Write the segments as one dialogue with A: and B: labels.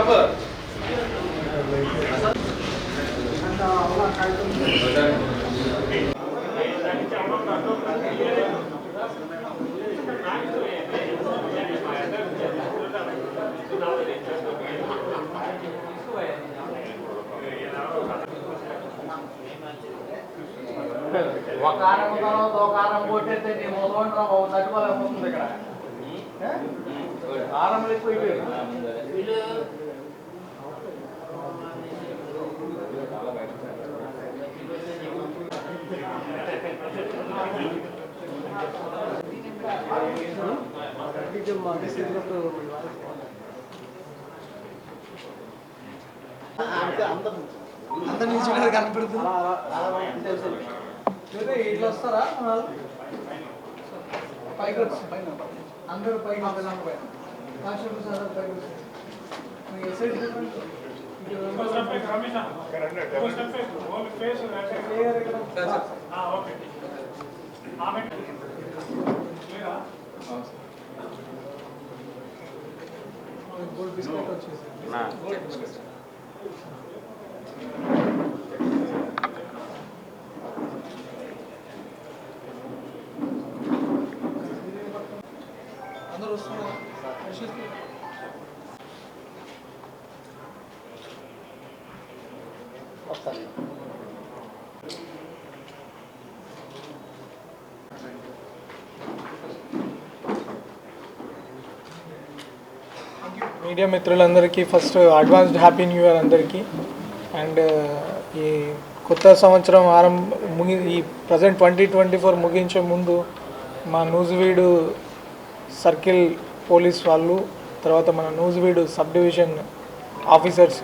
A: ఒక ఒకారం తర్వాత ఒక కారం కొట్టేస్తే నీ మొదలు తట్టుకోలేకపోతుంది ఇక్కడ ఏ? కారంలు ఎక్కువ అయిపోయాయి.
B: అంత నుంచి కనపడుతుంది ఇట్లా వస్తారా పైకి వచ్చి పైన అందరూ పైకి పైన కానిస్టేబుల్ సార్ పైకి వచ్చి okay SI department gold biscuit వచ్చేసి అందరూ వస్తున్నారు మీడియా మిత్రులందరికీ first advanced happy new year అందరికీ. అండ్ uh, ఈ కొత్త సంవత్సరం ఆరంభ ముగి ఈ ప్రజెంట్ ట్వంటీ ట్వంటీ ఫోర్ ముగించే ముందు మా నూజివీడు సర్కిల్ పోలీస్ వాళ్ళు తర్వాత మన నూజువీడు సబ్ డివిజన్ ఆఫీసర్స్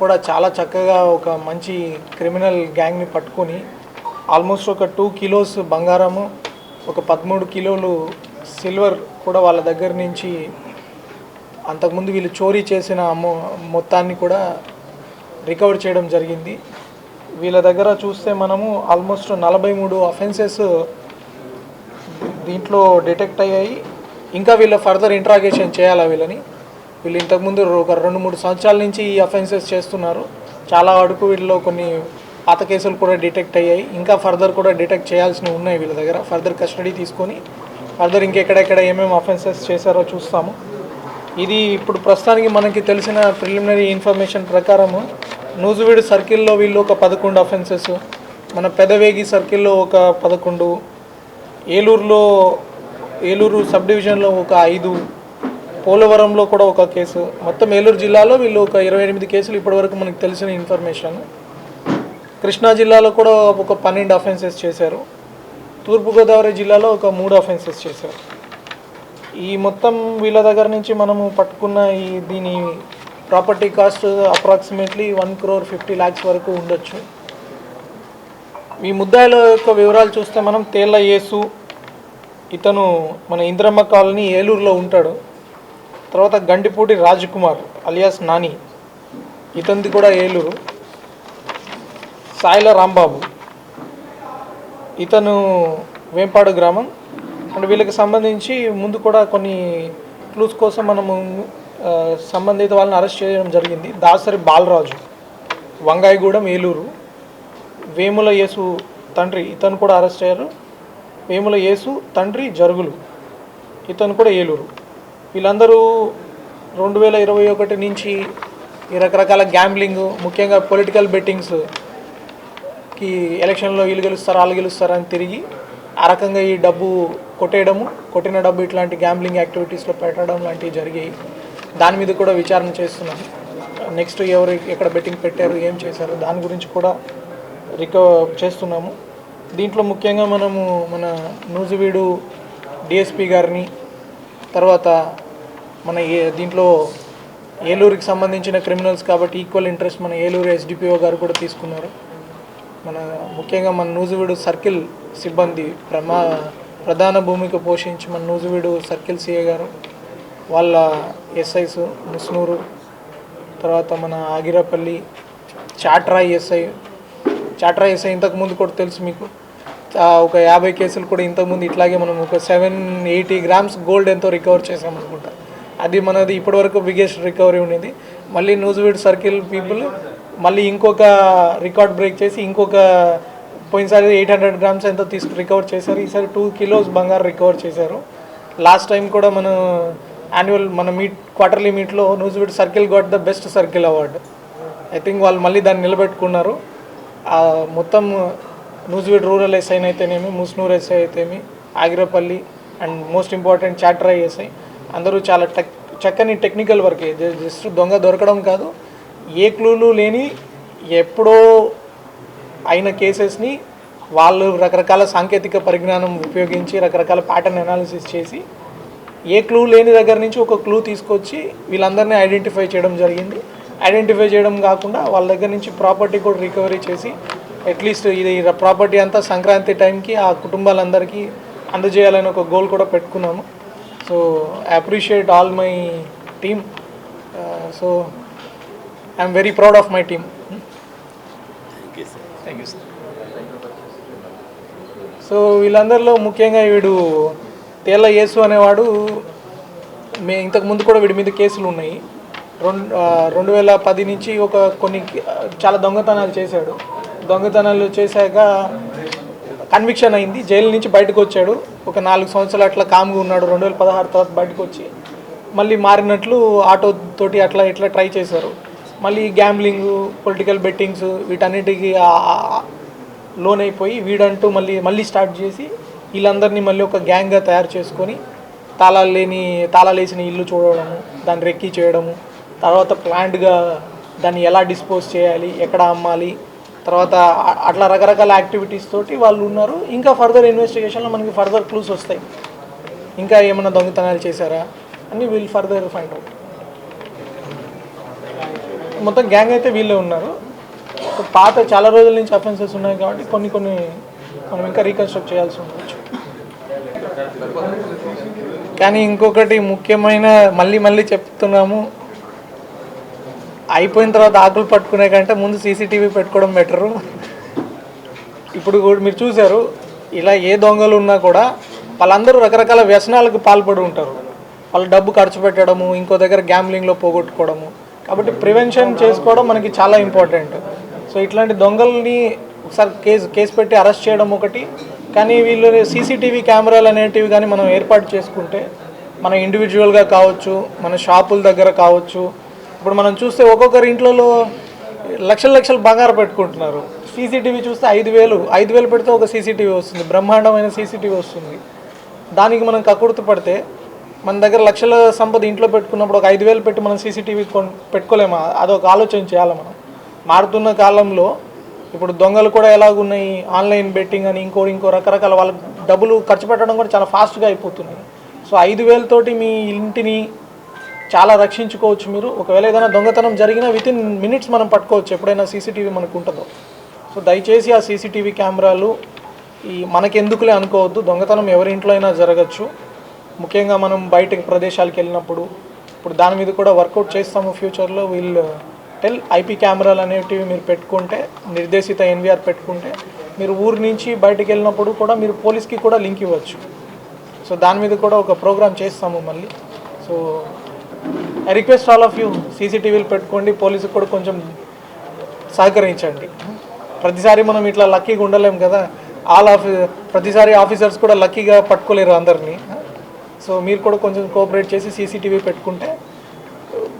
B: కూడా చాలా చక్కగా ఒక మంచి క్రిమినల్ గ్యాంగ్ని పట్టుకొని ఆల్మోస్ట్ ఒక టూ కిలోస్ బంగారము ఒక పదమూడు కిలోలు సిల్వర్ కూడా వాళ్ళ దగ్గర నుంచి అంతకుముందు వీళ్ళు చోరీ చేసిన మొత్తాన్ని కూడా రికవర్ చేయడం జరిగింది. వీళ్ళ దగ్గర చూస్తే మనము ఆల్మోస్ట్ నలభై మూడు అఫెన్సెస్ దీంట్లో డిటెక్ట్ అయ్యాయి. ఇంకా వీళ్ళ ఫర్దర్ ఇంట్రాగేషన్ చేయాలా వీళ్ళని? వీళ్ళు ఇంతకుముందు ఒక రెండు మూడు సంవత్సరాల నుంచి ఈ అఫెన్సెస్ చేస్తున్నారు. చాలా వరకు వీళ్ళలో కొన్ని పాత కేసులు కూడా డిటెక్ట్ అయ్యాయి. ఇంకా ఫర్దర్ కూడా డిటెక్ట్ చేయాల్సినవి ఉన్నాయి వీళ్ళ దగ్గర. ఫర్దర్ కస్టడీ తీసుకొని ఫర్దర్ ఇంకెక్కడెక్కడ ఏమేమి అఫెన్సెస్ చేశారో చూస్తాము. ఇది ఇప్పుడు ప్రస్తుతానికి మనకి తెలిసిన ప్రిలిమినరీ ఇన్ఫర్మేషన్ ప్రకారము నూజువీడు సర్కిల్లో వీళ్ళు ఒక పదకొండు అఫెన్సెస్ మన పెదవేగి సర్కిల్లో ఒక పదకొండు ఏలూరులో ఏలూరు సబ్ డివిజన్లో ఒక ఐదు పోలవరంలో కూడా ఒక కేసు మొత్తం ఏలూరు జిల్లాలో వీళ్ళు ఒక ఇరవై ఎనిమిది కేసులు ఇప్పటివరకు మనకు తెలిసిన ఇన్ఫర్మేషన్ కృష్ణా జిల్లాలో కూడా ఒక పన్నెండు అఫెన్సెస్ చేశారు. తూర్పుగోదావరి జిల్లాలో ఒక మూడు అఫెన్సెస్ చేశారు. ఈ మొత్తం వీళ్ళ దగ్గర నుంచి మనము పట్టుకున్న ఈ దీని property cost approximately one crore fifty lakhs వరకు ఉండొచ్చు. ఈ ముద్దాయిల యొక్క వివరాలు చూస్తే మనం తేళ్ళ యేసు ఇతను మన ఇంద్రమ్మ కాలనీ ఏలూరులో ఉంటాడు. తర్వాత గండిపూడి రాజ్కుమార్ అలియాస్ నాని ఇతనిది కూడా ఏలూరు. సాయిల రాంబాబు ఇతను వేంపాడు గ్రామం. అండ్ వీళ్ళకి సంబంధించి ముందు కూడా కొన్ని క్లూస్ కోసం మనము సంబంధిత వాళ్ళని అరెస్ట్ చేయడం జరిగింది. దాసరి బాలరాజు వంగాయగూడెం ఏలూరు. వేముల యేసు తండ్రి ఇతను కూడా అరెస్ట్ అయ్యారు. వేముల యేసు తండ్రి జరుగులు ఇతను కూడా ఏలూరు. వీళ్ళందరూ రెండు వేల ఇరవై ఒకటి నుంచి ఈ రకరకాల గ్యాంబ్లింగ్ ముఖ్యంగా పొలిటికల్ బెట్టింగ్స్కి ఎలక్షన్లో వీళ్ళు గెలుస్తారు వాళ్ళు గెలుస్తారు అని తిరిగి ఆ రకంగా ఈ డబ్బు కొట్టేయడము కొట్టిన డబ్బు ఇట్లాంటి గ్యాంబ్లింగ్ యాక్టివిటీస్లో పెట్టడం లాంటివి జరిగాయి. దాని మీద కూడా విచారణ చేస్తున్నాం. నెక్స్ట్ ఎవరు ఎక్కడ బెట్టింగ్ పెట్టారు ఏం చేశారు దాని గురించి కూడా రికవర్ చేస్తున్నాము. దీంట్లో ముఖ్యంగా మనము మన నూజివీడు డిఎస్పి గారిని తర్వాత మన ఏ దీంట్లో ఏలూరుకి సంబంధించిన క్రిమినల్స్ కాబట్టి ఈక్వల్ ఇంట్రెస్ట్ మన ఏలూరు ఎస్డిపిఓ గారు కూడా తీసుకున్నారు. మన ముఖ్యంగా మన నూజివీడు సర్కిల్ సిబ్బంది ప్రమా ప్రధాన భూమిక పోషించి మన నూజివీడు సర్కిల్ సిఏ గారు వాళ్ళ ఎస్ఐస్ ముస్నూరు తర్వాత మన ఆగిరాపల్లి చాట్రాయ్ ఎస్ఐ. చాట్రాయ్ ఎస్ఐ ఇంతకుముందు కూడా తెలుసు మీకు. ఒక యాభై కేసులు కూడా ఇంతకుముందు ఇట్లాగే మనం ఒక సెవెన్ ఎయిటీ గ్రామ్స్ గోల్డ్ ఎంతో రికవర్ చేసాం అనుకుంటా. అది మనది ఇప్పటివరకు బిగ్గెస్ట్ రికవరీ ఉండేది. మళ్ళీ న్యూజివీడ్ సర్కిల్ పీపుల్ మళ్ళీ ఇంకొక రికార్డ్ బ్రేక్ చేసి ఇంకొక పోయినసారి ఎయిట్ హండ్రెడ్ గ్రామ్స్ ఎంతో తీసుకు రికవర్ చేశారు. ఈసారి టూ కిలోస్ బంగారు రికవర్ చేశారు. లాస్ట్ టైం కూడా మన యాన్యువల్ మన మీట్ క్వార్టర్లీ మీట్లో Nuzvid circle got the best circle award I think వాళ్ళు మళ్ళీ దాన్ని నిలబెట్టుకున్నారు. మొత్తం నూజివీడ్ రూరల్ ఎస్ఐ అయితేనేమి ముస్నూర్ ఎస్ఐ అయితేమి Agiripalli and most important Chatrai SI అందరూ చాలా టెక్ చక్కని టెక్నికల్ వర్కే జస్ట్ దొంగ దొరకడం కాదు. ఏ క్లూలు లేని ఎప్పుడో అయిన కేసెస్ని వాళ్ళు రకరకాల సాంకేతిక పరిజ్ఞానం ఉపయోగించి రకరకాల ప్యాటర్న్ అనాలిసిస్ చేసి ఏ క్లూ లేని దగ్గర నుంచి ఒక క్లూ తీసుకొచ్చి వీళ్ళందరినీ ఐడెంటిఫై చేయడం జరిగింది. ఐడెంటిఫై చేయడం కాకుండా వాళ్ళ దగ్గర నుంచి ప్రాపర్టీ కూడా రికవరీ చేసి అట్లీస్ట్ ఇది ప్రాపర్టీ అంతా సంక్రాంతి టైంకి ఆ కుటుంబాలందరికీ అందజేయాలని ఒక గోల్ కూడా పెట్టుకున్నాము. So appreciate all my team so I'm very proud of my team. Thank you sir so వీళ్ళందరిలో ముఖ్యంగా వీడు తేళ్ళ యేసు అనేవాడు మే ఇంతకు ముందు కూడా వీడి మీద కేసులు ఉన్నాయి. రెండు రెండు వేల పది నుంచి ఒక కొన్ని చాలా దొంగతనాలు చేశాడు. దొంగతనాలు చేశాక కన్విక్షన్ అయింది. జైలు నుంచి బయటకు వచ్చాడు. ఒక నాలుగు సంవత్సరాలు అట్లా కామ్గా ఉన్నాడు. రెండు వేల పదహారు తర్వాత బయటకు వచ్చి మళ్ళీ మారినట్లు ఆటో తోటి అట్లా ఇట్లా ట్రై చేశారు. మళ్ళీ గ్యాంబ్లింగ్ పొలిటికల్ బెట్టింగ్స్ వీటన్నిటికీ లోన్ అయిపోయి వీడంటూ మళ్ళీ మళ్ళీ స్టార్ట్ చేసి వీళ్ళందరినీ మళ్ళీ ఒక గ్యాంగ్గా తయారు చేసుకొని తాళాలు లేని తాళాలు వేసిన ఇల్లు చూడడము దాన్ని రెక్కి చేయడము తర్వాత ప్లాంట్గా దాన్ని ఎలా డిస్పోజ్ చేయాలి ఎక్కడ అమ్మాలి తర్వాత అట్లా రకరకాల యాక్టివిటీస్ తోటి వాళ్ళు ఉన్నారు. ఇంకా ఫర్దర్ ఇన్వెస్టిగేషన్లో మనకి ఫర్దర్ క్లూస్ వస్తాయి. ఇంకా ఏమైనా దొంగతనాలు చేశారా? అని వీళ్ళు ఫర్దర్ ఫైండ్ అవుట్ మొత్తం గ్యాంగ్ అయితే వీళ్ళే ఉన్నారు. పాత చాలా రోజుల నుంచి అఫెన్సెస్ ఉన్నాయి కాబట్టి కొన్ని కొన్ని మనం ఇంకా రీకన్స్ట్రక్ట్ చేయాల్సి ఉండవచ్చు కానీ ఇంకొకటి ముఖ్యమైన మళ్ళీ మళ్ళీ చెప్తున్నాము. అయిపోయిన తర్వాత ఆకులు పట్టుకునే కంటే ముందు సీసీటీవీ పెట్టుకోవడం బెటరు ఇప్పుడు కూడా మీరు చూశారు ఇలా ఏ దొంగలు ఉన్నా కూడా వాళ్ళందరూ రకరకాల వ్యసనాలకు పాల్పడి ఉంటారు. వాళ్ళు డబ్బు ఖర్చు పెట్టడము ఇంకో దగ్గర గ్యాంబ్లింగ్లో పోగొట్టుకోవడము. కాబట్టి ప్రివెన్షన్ చేసుకోవడం మనకి చాలా ఇంపార్టెంట్ సో ఇట్లాంటి దొంగల్ని ఒకసారి కేసు కేసు పెట్టి అరెస్ట్ చేయడం ఒకటి. కానీ వీళ్ళు సీసీటీవీ కెమెరాలు అనేటివి కానీ మనం ఏర్పాటు చేసుకుంటే మన ఇండివిజువల్గా కావచ్చు మన షాపుల దగ్గర కావచ్చు. ఇప్పుడు మనం చూస్తే ఒక్కొక్కరి ఇంట్లో లక్షల లక్షలు బంగారు పెట్టుకుంటున్నారు. సీసీటీవీ చూస్తే ఐదు వేలు ఐదు వేలు పెడితే ఒక సీసీటీవీ వస్తుంది. బ్రహ్మాండమైన సీసీటీవీ వస్తుంది. దానికి మనం కక్కుర్తి పడితే మన దగ్గర లక్షల సంపద ఇంట్లో పెట్టుకున్నప్పుడు ఒక ఐదు వేలు పెట్టి మనం సీసీటీవీ కొన్ పెట్టుకోలేమా? అదొక ఆలోచన చేయాలి మనం. మారుతున్న కాలంలో ఇప్పుడు దొంగలు కూడా ఎలాగున్నాయి? ఆన్లైన్ బెట్టింగ్ అని ఇంకో ఇంకో రకరకాల వాళ్ళకి డబ్బులు ఖర్చు పెట్టడం కూడా చాలా ఫాస్ట్గా అయిపోతున్నాయి. సో ఐదు వేలతోటి మీ ఇంటిని చాలా రక్షించుకోవచ్చు మీరు. ఒకవేళ ఏదైనా దొంగతనం జరిగినా విత్ ఇన్ మినిట్స్ మనం పట్టుకోవచ్చు. ఎప్పుడైనా సీసీటీవీ మనకు ఉంటుందో సో దయచేసి ఆ సీసీటీవీ కెమెరాలు ఈ మనకెందుకులే అనుకోవద్దు. దొంగతనం ఎవరి ఇంట్లో అయినా జరగచ్చు. ముఖ్యంగా మనం బయట ప్రదేశాలకు వెళ్ళినప్పుడు ఇప్పుడు దాని మీద కూడా వర్కౌట్ చేస్తాము ఫ్యూచర్లో. వీళ్ళు uh, టెల్ ఐపీ కెమెరాలు అనేటివి మీరు పెట్టుకుంటే నిర్దేశిత ఎన్విఆర్ పెట్టుకుంటే మీరు ఊరి నుంచి బయటకు వెళ్ళినప్పుడు కూడా మీరు పోలీస్కి కూడా లింక్ ఇవ్వచ్చు. సో దాని మీద కూడా ఒక ప్రోగ్రామ్ చేస్తాము మళ్ళీ. So I request all of you సీసీటీవీలు పెట్టుకోండి పోలీసుకు కూడా కొంచెం సహకరించండి. ప్రతిసారి మనం ఇట్లా లక్కీగా ఉండలేం కదా. ఆల్ ఆఫీ ప్రతిసారి ఆఫీసర్స్ కూడా లక్కీగా పట్టుకోలేరు అందరినీ. సో మీరు కూడా కొంచెం కోఆపరేట్ చేసి సీసీటీవీ పెట్టుకుంటే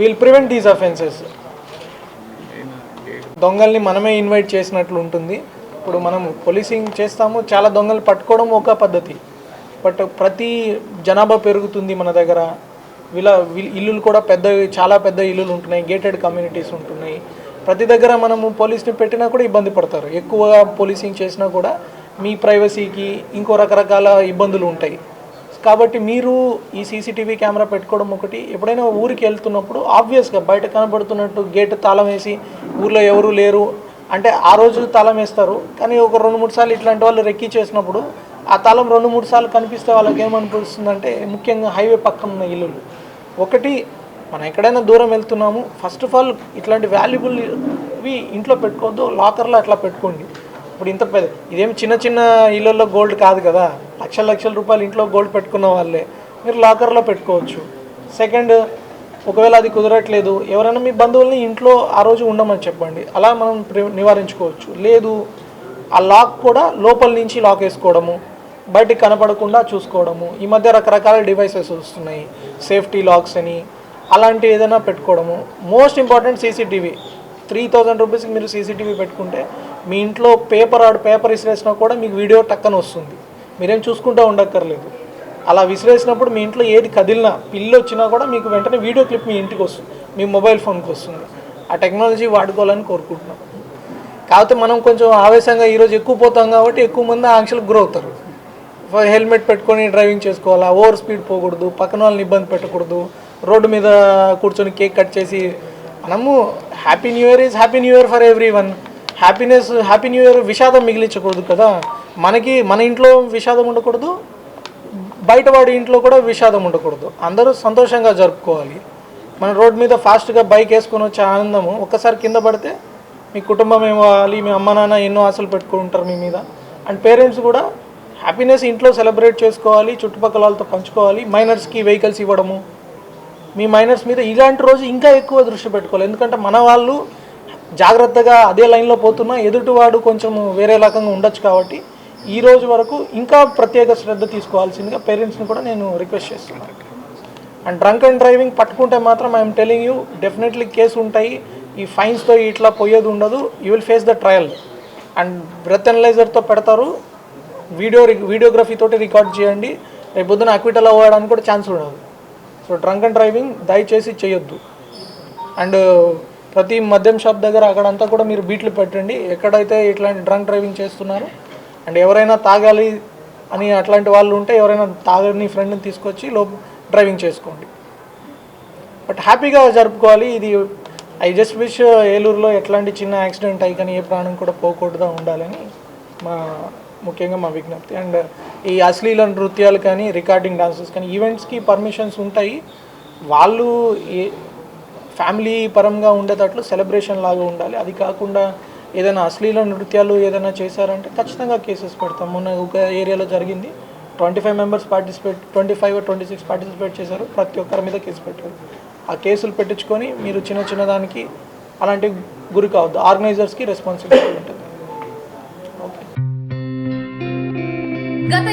B: విల్ ప్రివెంట్ దీస్ అఫెన్సెస్ దొంగల్ని మనమే ఇన్వైట్ చేసినట్లు ఉంటుంది. ఇప్పుడు మనం పోలీసింగ్ చేస్తాము చాలా దొంగలు పట్టుకోవడం ఒక పద్ధతి. బట్ ప్రతి జనాభా పెరుగుతుంది మన దగ్గర. వీళ్ళ వీళ్ళ ఇల్లులు కూడా పెద్ద చాలా పెద్ద ఇల్లులు ఉంటున్నాయి గేటెడ్ కమ్యూనిటీస్ ఉంటున్నాయి. ప్రతి దగ్గర మనము పోలీస్ని పెట్టినా కూడా ఇబ్బంది పడతారు. ఎక్కువగా పోలీసింగ్ చేసినా కూడా మీ ప్రైవసీకి ఇంకో రకరకాల ఇబ్బందులు ఉంటాయి. కాబట్టి మీరు ఈ సీసీటీవీ కెమెరా పెట్టుకోవడం ఒకటి. ఎప్పుడైనా ఊరికి వెళ్తున్నప్పుడు ఆబ్వియస్గా బయట కనబడుతున్నట్టు గేట్ తాళం వేసి ఊర్లో ఎవరు లేరు. అంటే ఆ రోజు తాళం వేస్తారు. కానీ ఒక రెండు మూడు సార్లు ఇట్లాంటి వాళ్ళు రెక్కి చేసినప్పుడు ఆ తాళం రెండు మూడు సార్లు కనిపిస్తే వాళ్ళకి ఏమనిపిస్తుందంటే ముఖ్యంగా హైవే పక్కన ఉన్న ఇల్లులు. ఒకటి మనం ఎక్కడైనా దూరం వెళ్తున్నాము. ఫస్ట్ ఆఫ్ ఆల్ ఇట్లాంటి వాల్యుబుల్ ఇంట్లో పెట్టుకోవద్దు లాకర్లో అట్లా పెట్టుకోండి. ఇప్పుడు ఇంత పెద్ద ఇదేం చిన్న చిన్న ఇళ్ళల్లో గోల్డ్ కాదు కదా. లక్షల లక్షల రూపాయలు ఇంట్లో గోల్డ్ పెట్టుకున్న వాళ్ళే. మీరు లాకర్లో పెట్టుకోవచ్చు. సెకండ్ ఒకవేళ అది కుదరట్లేదు ఎవరైనా మీ బంధువుల్ని ఇంట్లో ఆ రోజు ఉండమని చెప్పండి. అలా మనం నివారించుకోవచ్చు. లేదు ఆ లాక్ కూడా లోపల నుంచి లాక్ వేసుకోవడము బయటికి కనపడకుండా చూసుకోవడము. ఈ మధ్య రకరకాల డివైసెస్ వస్తున్నాయి. సేఫ్టీ లాక్స్ అని అలాంటి ఏదైనా పెట్టుకోవడము. Most important CCTV three thousand రూపీస్కి మీరు సీసీటీవీ పెట్టుకుంటే మీ ఇంట్లో పేపర్ ఆడు పేపర్ విసిరేసినా కూడా మీకు వీడియో టక్కన వస్తుంది. మీరేం చూసుకుంటూ ఉండక్కర్లేదు. అలా విసిరేసినప్పుడు మీ ఇంట్లో ఏది కదిలినా పిల్లి వచ్చినా కూడా మీకు వెంటనే వీడియో క్లిప్ మీ ఇంటికి వస్తుంది మీ మొబైల్ ఫోన్కి వస్తుంది. ఆ టెక్నాలజీ వాడుకోవాలని కోరుకుంటున్నాం. కాకపోతే మనం కొంచెం ఆవేశంగా ఈరోజు ఎక్కువ పోతాం కాబట్టి ఎక్కువ మంది ఆంక్షలకు గురవుతారు హెల్మెట్ పెట్టుకొని డ్రైవింగ్ చేసుకోవాలా ఓవర్ స్పీడ్ పోకూడదు పక్కన వాళ్ళని ఇబ్బంది పెట్టకూడదు రోడ్డు మీద కూర్చొని కేక్ కట్ చేసి మనము happy new year is happy new year for everyone happiness happy new year విషాదం మిగిలించకూడదు కదా? మనకి మన ఇంట్లో విషాదం ఉండకూడదు బయటవాడి ఇంట్లో కూడా విషాదం ఉండకూడదు. అందరూ సంతోషంగా జరుపుకోవాలి. మన రోడ్ మీద ఫాస్ట్గా బైక్ వేసుకొని వచ్చే ఆనందము ఒక్కసారి కింద పడితే మీ కుటుంబం ఏమవ్వాలి మీ అమ్మ నాన్న ఎన్నో ఆశలు పెట్టుకుంటారు మీ మీద. అండ్ పేరెంట్స్ కూడా హ్యాపీనెస్ ఇంట్లో సెలబ్రేట్ చేసుకోవాలి చుట్టుపక్కల వాళ్ళతో పంచుకోవాలి మైనర్స్కి వెహికల్స్ ఇవ్వడము. మీ మైనర్స్ మీద ఇలాంటి రోజు ఇంకా ఎక్కువ దృష్టి పెట్టుకోవాలి. ఎందుకంటే మన వాళ్ళు జాగ్రత్తగా అదే లైన్లో పోతున్నా ఎదుటివాడు కొంచెం వేరే రకంగా ఉండొచ్చు కాబట్టి ఈ రోజు వరకు ఇంకా ప్రత్యేక శ్రద్ధ తీసుకోవాల్సిందిగా పేరెంట్స్ని కూడా నేను రిక్వెస్ట్ చేస్తున్నాను. అండ్ డ్రంక్ అండ్ డ్రైవింగ్ పట్టుకుంటే మాత్రం I'm telling you definitely case ఉంటాయి. ఈ ఫైన్స్తో ఇట్లా పోయేది ఉండదు. You will face the trial. And breath అనలైజర్తో పెడతారు. వీడియో వీడియోగ్రఫీ తోటి రికార్డ్ చేయండి. రేపు పొద్దున అక్విటల్ అవ్వడానికి కూడా ఛాన్స్ ఉండదు. డ్రంక్ అండ్ డ్రైవింగ్ దయచేసి చేయొద్దు. అండ్ uh, ప్రతి మద్యం షాప్ దగ్గర అక్కడంతా కూడా మీరు బీట్లు పెట్టండి. ఎక్కడైతే ఇట్లాంటి డ్రంక్ డ్రైవింగ్ చేస్తున్నారు అండ్ ఎవరైనా తాగాలి అని అట్లాంటి వాళ్ళు ఉంటే ఎవరైనా తాగని ఫ్రెండ్ని తీసుకొచ్చి లో డ్రైవింగ్ చేసుకోండి. బట్ హ్యాపీగా జరుపుకోవాలి. ఇది ఐ జస్ట్ విష్ ఏలూరులో ఎట్లాంటి చిన్న యాక్సిడెంట్ అయ్యి కానీ ఏ ప్రాణం కూడా పోకూడదా ఉండాలని మా ముఖ్యంగా మా విజ్ఞప్తి. అండ్ ఈ అశ్లీల నృత్యాలు కానీ రికార్డింగ్ డాన్సెస్ కానీ ఈవెంట్స్కి పర్మిషన్స్ ఉంటాయి. వాళ్ళు ఏ ఫ్యామిలీ పరంగా ఉండేటట్లు సెలబ్రేషన్ లాగా ఉండాలి. అది కాకుండా ఏదైనా అశ్లీల నృత్యాలు ఏదైనా చేశారంటే ఖచ్చితంగా కేసెస్ పెడతాం. మొన్న ఒక ఏరియాలో జరిగింది. Twenty five members participate twenty five twenty six participate చేశారు. ప్రతి ఒక్కరి మీద కేసు పెట్టారు. ఆ కేసులు పెట్టించుకొని మీరు చిన్న చిన్న దానికి అలాంటి గురి కావద్దు. ఆర్గనైజర్స్కి రెస్పాన్సిబిలిటీ ఉంటుంది.